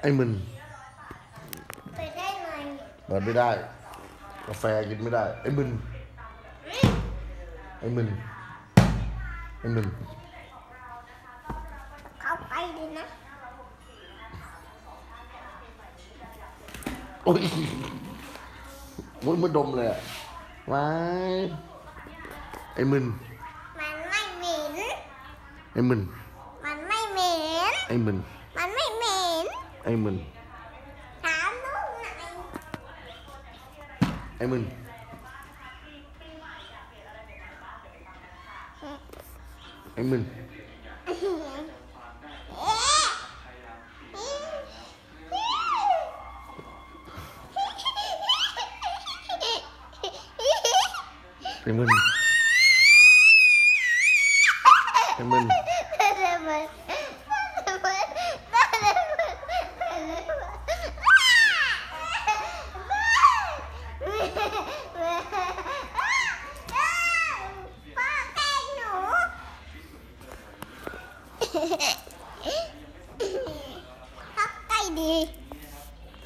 ไอ้มึนไปได้ไหมเปิดไม่ได้ กาแฟกินไม่ได้ ไอ้มึนไอ้มึนไอ้มึนเข้าไปดีนะโอ้ยโอ้ยมันดมเลยอะว้ายไอ้มึนมันไม่เหม็นไอ้มึนมันไม่เหม็นไอ้มึนมันไม่เหม็ anh mình. Anh mình. Anh mình. Em mình. Em mình. 高いで